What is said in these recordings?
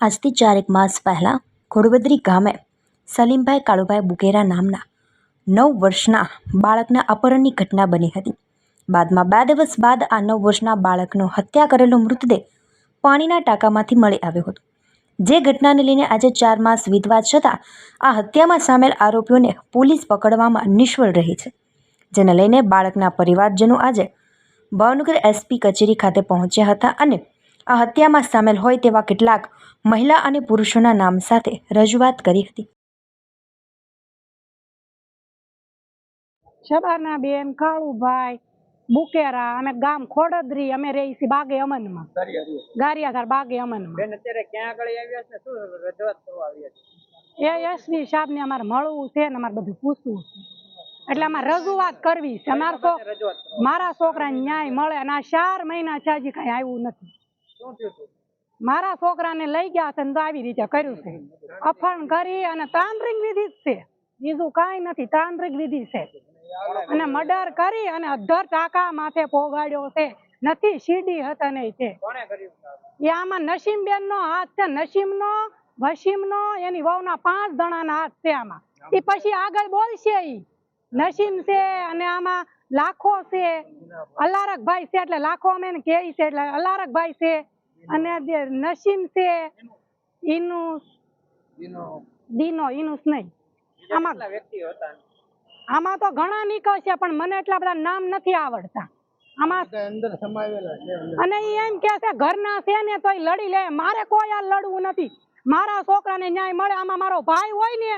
આજથી ચારેક માસ પહેલાં ઘોડવદરી ગામે સલીમભાઈ કાળુભાઈ બુકેરા નામના નવ વર્ષના બાળકના અપહરણની ઘટના બની હતી. બાદમાં બે દિવસ બાદ આ નવ વર્ષના બાળકનો હત્યા કરેલો મૃતદેહ પાણીના ટાંકામાંથી મળી આવ્યો હતો. જે ઘટનાને લઈને આજે ચાર માસ વિધવા છતાં આ હત્યામાં સામેલ આરોપીઓને પોલીસ પકડવામાં નિષ્ફળ રહી છે. જેને લઈને બાળકના પરિવારજનો આજે ભાવનગર એસપી કચેરી ખાતે પહોંચ્યા હતા અને આ હત્યામાં સામેલ હોય તેવા કેટલાક મહિલા અને પુરુષોના નામ સાથે રજૂઆત કરી હતી. શબાના બેન કાળુભાઈ બુકેરા અમે ગામ ખોડદરી અમે રહી છીએ બાગે અમનમાં. ગારિયાઘર બાગે અમનમાં. બેન અત્યારે ક્યાં આગળ આવ્યા છે? શું રજૂઆત કરવા આવ્યા છે? એ એસપી સાહેબ ને અમારે મળવું છે ને અમારે બધું પૂછવું છે. એટલે અમારે રજૂઆત કરવી છે. મારા છોકરાને ન્યાય મળે અને આ ચાર મહિના છે હજી કાંઈ આવ્યું નથી. મારા છોકરાને લઈ ગયા છે તો આવી રીતે કર્યું છે. અપહરણ કરી અને તાંત્રિક વિધિ જ છે. બીજું કાંઈ નથી તાંત્રિક વિધિ છે. અને મર્ડર કરી અને અધર ટાકા માથે પોગાડ્યો છે. નથી સીડી હતા નહીં છે. એ આમાં નસીમબેન નો હાથ છે. નસીમ નો વસીમ નો એની વહુના પાંચ જણા ના હાથ છે આમાં. એ પછી આગળ બોલશે ઈ. નસીમ છે અને આમાં લાખો છે. અલારકભાઈ છે એટલે લાખો અમે એને કહે છે એટલે અલારકભાઈ છે. અને નસીમ છે ઇનુસ દીનો ઇનુસ નહીં. આમાં આમાં તો ઘણા નીકળશે પણ મને એટલા બધા નામ નથી આવડતા. આમાં અંદર સમાવેલા છે અને એમ કે છે ઘરના છે ને તોય લડી લે. મારે કોઈ આ લડવું નથી. મારા છોકરાને ન્યાય મળે. આમાં મારો ભાઈ હોય ને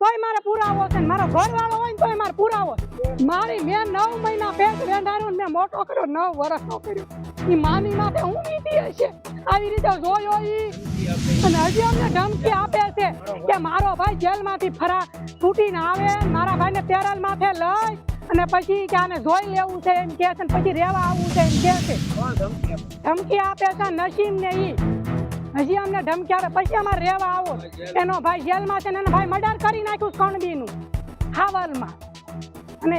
તોય મારે પુરાવો છે ને મારો ઘરવાળો હોય ને તોય મારે પુરાવો મારી મેં નવ મહિના પેટ વેંધાર્યો ને મોટો કર્યો, નવ વર્ષનો કર્યો. એ માની માથે હું નીતિ હશે. આવી રીતે જોયો ઈ. અને હજી અમને ધમકી આપે છે કે મારો ભાઈ જેલમાંથી ફરા તૂટીને આવે, મારા ભાઈને તેરલ માથે લઈ અને પછી કે આને જોઈ લેવું છે, એમ કે છે ને પછી રહેવા આવવું છે, એમ કે છે? ધમકી આપે છે નસીમ ને ઈ. હજી અમને ધમકી આપે પછી અમારે રહેવા આવો. એનો ભાઈ જેલમાં છે ને એનો ભાઈ મર્ડર કરી નાખ્યું કણબીનું હાવલમાં. અને